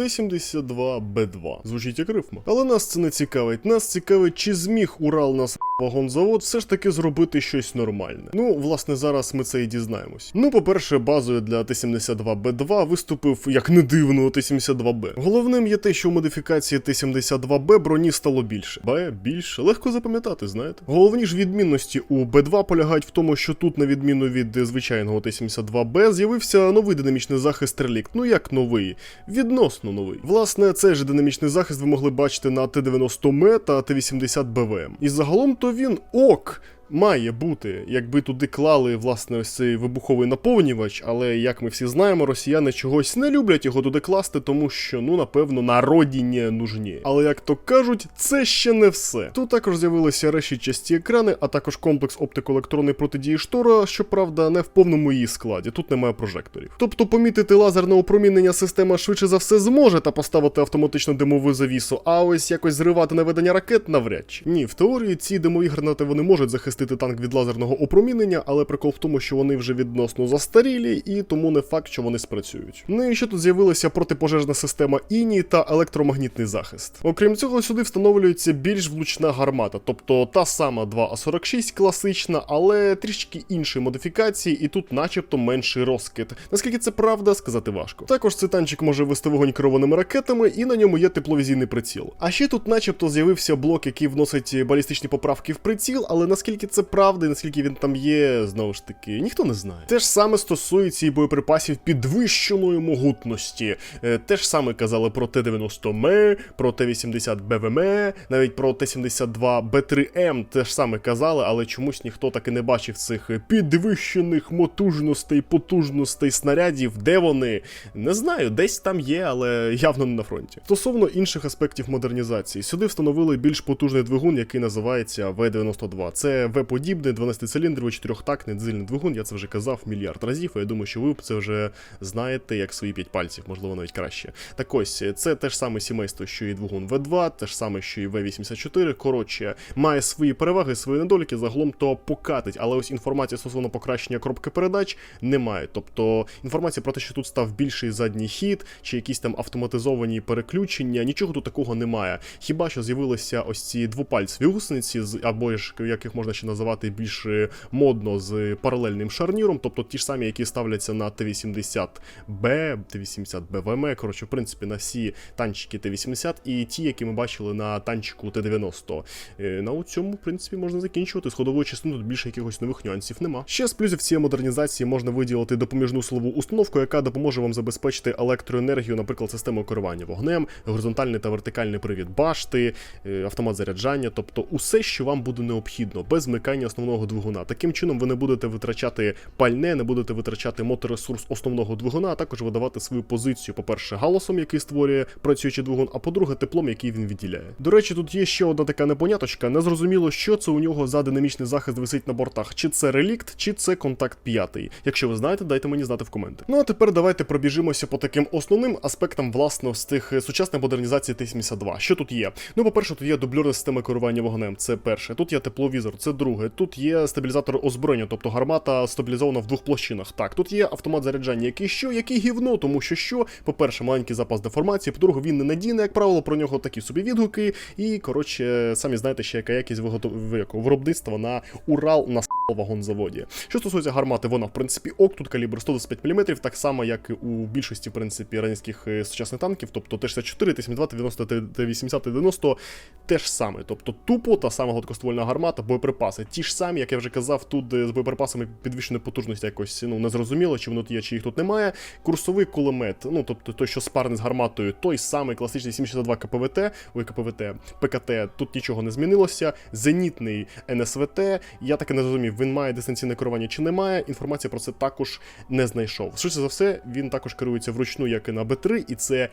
Т-72Б2. Звучить як рифма. Але нас це не цікавить. Нас цікавить, чи зміг Урал нас вагонзавод все ж таки зробити щось нормальне. Ну, власне, зараз ми це і дізнаємось. Ну, по-перше, базою для Т-72Б2 виступив, як не дивно, Т-72Б. Головним є те, що у модифікації Т-72Б броні стало більше. Б більше. Легко запам'ятати, знаєте. Головні ж відмінності у Б2 полягають в тому, що тут, на відміну від е, звичайного Т-72Б, з'явився новий динамічний захист релікт. Ну як новий? Відносно новий. Власне, цей же динамічний захист ви могли бачити на Т-90М та Т-80БВМ. І загалом то він ок. Має бути, якби туди клали власне ось цей вибуховий наповнювач, але як ми всі знаємо, росіяни чогось не люблять його туди класти, тому що ну напевно не нужні. Але як то кажуть, це ще не все. Тут також з'явилися решітчасті екрани, а також комплекс оптико-електронної протидії штора, щоправда, не в повному її складі. Тут немає прожекторів. Тобто помітити лазерне опромінення система швидше за все зможе та поставити автоматичну димову завісу, а ось якось зривати наведення ракет навряд чи. Ні, в теорії ці димові гранати вони можуть захистити танк від лазерного опромінення, але прикол в тому, що вони вже відносно застарілі, і тому не факт, що вони спрацюють. Ну і ще тут з'явилася протипожежна система іні та електромагнітний захист. Окрім цього, сюди встановлюється більш влучна гармата, тобто та сама 2А46 класична, але трішки іншої модифікації, і тут, начебто, менший розкид. Наскільки це правда, сказати важко. Також цей танчик може вести вогонь керованими ракетами, і на ньому є тепловізійний приціл. А ще тут, начебто, з'явився блок, який вносить балістичні поправки в приціл, але наскільки це правда і наскільки він там є, знову ж таки, ніхто не знає. Те ж саме стосується і боєприпасів підвищеної могутності. Е, Те ж саме казали про Т-90М, про Т-80 БВМ, навіть про Т-72 Б3М те ж саме казали, але чомусь ніхто так і не бачив цих підвищених мотужностей, потужностей снарядів. Де вони? Не знаю, десь там є, але явно не на фронті. Стосовно інших аспектів модернізації, сюди встановили більш потужний двигун, який називається В-92. Це В-подібний 12-циліндровий чотирьохтактний дизельний двигун. Я це вже казав мільярд разів. і Я думаю, що ви це вже знаєте як свої п'ять пальців, можливо, навіть краще. Так ось, це те ж саме сімейство, що і двигун В2, те ж саме, що і В-84. Коротше, має свої переваги, свої недоліки, загалом то покатить. Але ось інформація стосовно покращення коробки передач немає. Тобто інформація про те, що тут став більший задній хід, чи якісь там автоматизовані переключення, нічого тут такого немає. Хіба що з'явилися ось ці двопальцеві гусениці, або ж яких можна ще називати більш е, модно з паралельним шарніром, тобто ті ж самі, які ставляться на Т-80Б, Т-80 БВМ, коротше, в принципі, на всі танчики Т-80 і ті, які ми бачили на танчику Т-90. Е, На цьому, в принципі, можна закінчувати. З ходової частини тут більше якихось нових нюансів нема. Ще з плюсів цієї модернізації можна виділити допоміжну силову установку, яка допоможе вам забезпечити електроенергію, наприклад, систему керування вогнем, горизонтальний та вертикальний привід башти, е, автомат заряджання, тобто усе, що вам буде необхідно, без вмикання основного двигуна. Таким чином ви не будете витрачати пальне, не будете витрачати моторесурс основного двигуна, а також видавати свою позицію, по-перше, галасом, який створює працюючий двигун, а по-друге, теплом, який він відділяє. До речі, тут є ще одна така непоняточка. Незрозуміло, що це у нього за динамічний захист висить на бортах. Чи це релікт, чи це контакт 5. Якщо ви знаєте, дайте мені знати в коменти. Ну а тепер давайте пробіжимося по таким основним аспектам власне з тих е, сучасних модернізацій Т-72. Що тут є? Ну, по-перше, тут є дубльорна система керування вогнем, це перше. Тут є тепловізор, це друге. Тут є стабілізатор озброєння, тобто гармата стабілізована в двох площинах. Так, тут є автомат заряджання, який що, який гівно, тому що що, по-перше, маленький запас деформації, по-друге, він ненадійний, як правило, про нього такі собі відгуки. І коротше, самі знаєте, ще яка якість виробництва на Урал на вагонзаводі. Що стосується гармати, вона в принципі ок, тут калібр 125 мм, так само, як і у більшості в принципі радянських е, сучасних танків, тобто Т-64, Т-72, Т-90, Т-80, Т-90, те ж саме. Тобто тупо та сама гладкоствольна гармата, боєприпаси. Ті ж самі, як я вже казав, тут е, з боєприпасами підвищеної потужності якось ну незрозуміло, чи воно є, чи їх тут немає. Курсовий кулемет, ну тобто той, що спарний з гарматою, той самий класичний 762 КПВТ, ой, КПВТ, ПКТ, тут нічого не змінилося. Зенітний НСВТ, я так і не зрозумів, він має дистанційне керування чи не має. Інформація про це також не знайшов. Швидше за все, він також керується вручну, як і на Б3, і це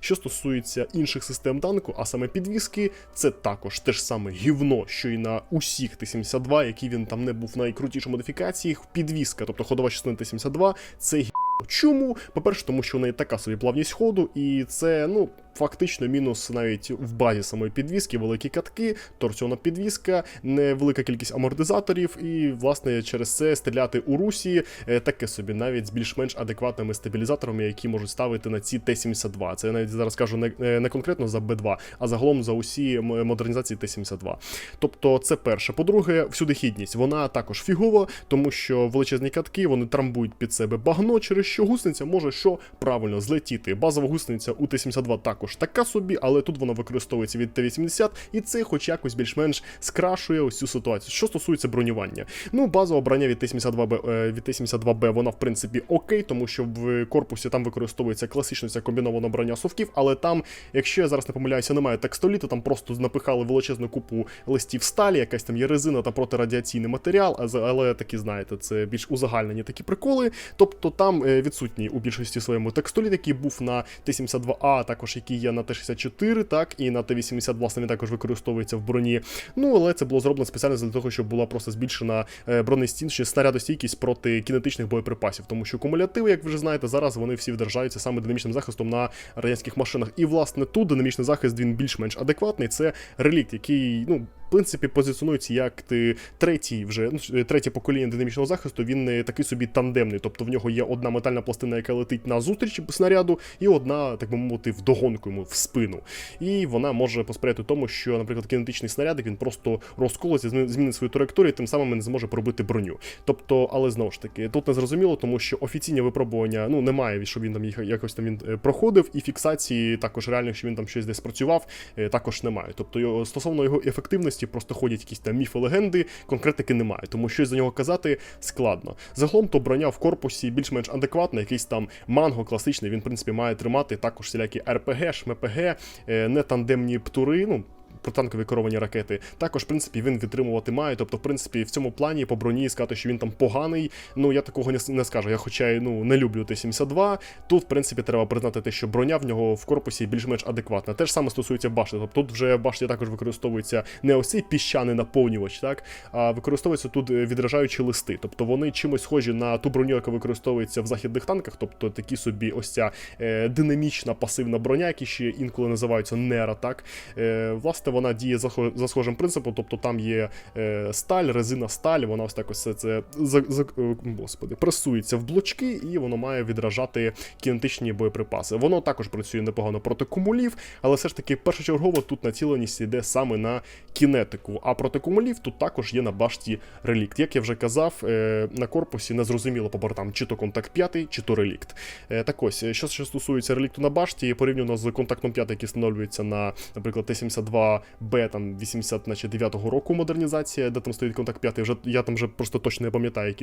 що стосується інших систем танку, а саме підвіски, це також те ж саме гівно, що і на усіх Т-72, які він там не був в найкрутішій модифікації. Підвіска, тобто ходова частина Т-72, це гівно. Чому? По-перше, тому що у неї така собі плавність ходу, і це, ну. фактично мінус навіть в базі самої підвіски, великі катки, торсіона підвіска, невелика кількість амортизаторів, і власне через це стріляти у русі е, таке собі, навіть з більш-менш адекватними стабілізаторами, які можуть ставити на ці Т-72. Це я навіть зараз кажу не, е, не конкретно за Б2, а загалом за усі модернізації Т-72. Тобто, це перше. По-друге, всюди хідність. Вона також фігова, тому що величезні катки вони трамбують під себе багно, через що гусениця може що правильно злетіти. Базова гусениця у Т-72 також така собі, але тут вона використовується від Т-80, і це хоч якось більш-менш скрашує ось цю ситуацію. Що стосується бронювання, ну базова броня від Т-72Б е, від Т-72Б, вона в принципі окей, тому що в корпусі там використовується класична ця комбінована броня совків, але там, якщо я зараз не помиляюся, немає текстоліту, там просто напихали величезну купу листів сталі, якась там є резина та протирадіаційний матеріал, але такі, знаєте, це більш узагальнені такі приколи. Тобто там е, відсутній у більшості своєму текстоліт, який був на Т-72А, також який є на Т-64, так, і на Т-80, власне, він також використовується в броні. Ну, але це було зроблено спеціально для того, щоб була просто збільшена е, бронестін, чи снарядостійкість проти кінетичних боєприпасів, тому що кумулятиви, як ви вже знаєте, зараз вони всі вдержаються саме динамічним захистом на радянських машинах. І власне тут динамічний захист він більш-менш адекватний. Це релікт, який, ну. Принципі, позиціонується як ти третій вже ну, третє покоління динамічного захисту. Він е, такий собі тандемний. Тобто в нього є одна метальна пластина, яка летить на зустріч снаряду, і одна, так би мовити, вдогонку йому в спину. І вона може посприяти тому, що, наприклад, кінетичний снарядик він просто розколиться, змінить свою траєкторію, тим самим не зможе пробити броню. Тобто, але знову ж таки, тут не зрозуміло, тому що офіційні випробування ну немає, щоб він там їх якось там він е, проходив, і фіксації також реально, що він там щось десь працював, е, також немає. Тобто, стосовно його ефективності, просто ходять якісь там міфи легенди, конкретики немає, тому щось за нього казати складно. Загалом то броня в корпусі більш-менш адекватна, якийсь там манго класичний, він в принципі має тримати також всілякі РПГ, ШМПГ, е, не тандемні птури. ну протанкові керовані ракети. Також, в принципі, він відтримувати має. Тобто, в принципі, в цьому плані по броні сказати, що він там поганий. Ну я такого не, не скажу. Я хоча ну не люблю Т-72. Тут, в принципі, треба признати те, що броня в нього в корпусі більш-менш адекватна. Те ж саме стосується башти. Тобто тут вже башті також використовується не ось цей піщаний наповнювач, так а використовуються тут е, відражаючі листи. Тобто вони чимось схожі на ту броню, яка використовується в західних танках, тобто такі собі ось ця е, динамічна пасивна броня, які ще інколи називаються нера, так е, власне вона діє за, схожим принципом, тобто там є е, сталь, резина сталь, вона ось так ось це за, за, е, господи, пресується в блочки, і воно має відражати кінетичні боєприпаси. Воно також працює непогано проти кумулів, але все ж таки першочергово тут націленість йде саме на кінетику. А проти кумулів тут також є на башті релікт. Як я вже казав, е, на корпусі не зрозуміло по бортам, чи то контакт 5, чи то релікт. Е, так ось, що, стосується релікту на башті, порівняно з контактом 5, який встановлюється на, наприклад, Т-72Б, там 89-го року модернізація, де там стоїть контакт 5, вже, я там вже просто точно не пам'ятаю,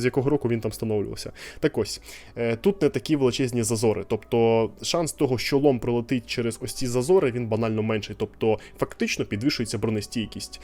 з якого року він там встановлювався. Так ось, е, тут не такі величезні зазори. Тобто шанс того, що лом прилетить через ось ці зазори, він банально менший. Тобто, фактично підвищується бронестійкість.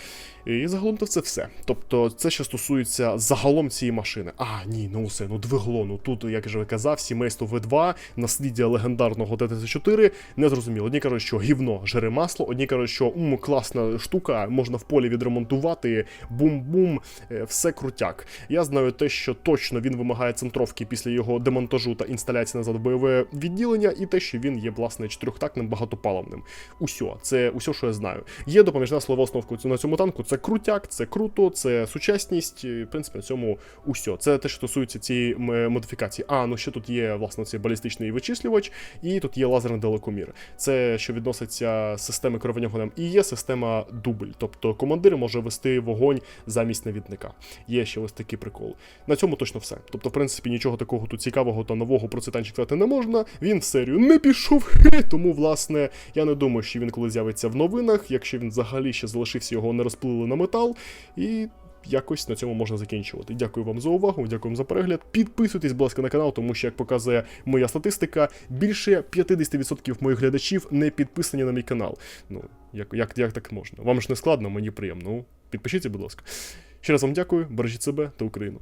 І загалом то це все. Тобто, це що стосується загалом цієї машини. А, ні, ну все, ну двигло. Ну тут, як я вже казав, сімейство В2, насліддя легендарного Т-34, не зрозуміло. Одні кажуть, що гівно жере масло, одні кажуть, що ум, класна штука, можна в полі відремонтувати, бум-бум, е, все крутяк. Я знаю те, що точно він вимагає центровки після його демонтажу та інсталяції назад в бойове відділення, і те, що він є, власне, чотирьохтактним багатопаливним. Усьо, це усе, що я знаю. Є допоміжна слова основка на цьому танку. Це крутяк, це круто, це сучасність. В принципі, на цьому усьо. Це те, що стосується цієї модифікації. А, ну ще тут є власне цей балістичний вичислювач, і тут є лазерний далекомір. Це що відноситься з системи керування вогнем. І є система дубль. Тобто командир може вести вогонь замість навідника. Є ще ось такий прикол. На цьому точно все. Тобто, в принципі, нічого такого тут цікавого та нового про цей танчик сказати не можна. Він в серію не пішов. Тому, власне, я не думаю, що він коли з'явиться в новинах, якщо він взагалі ще залишився, його не розплили на метал. І якось на цьому можна закінчувати. Дякую вам за увагу, дякую за перегляд. Підписуйтесь, будь ласка, на канал, тому що, як показує моя статистика, більше 50% моїх глядачів не підписані на мій канал. Ну, як, як, як так можна? Вам ж не складно, мені приємно. Ну, підпишіться, будь ласка. Ще раз вам дякую, бережіть себе та Україну.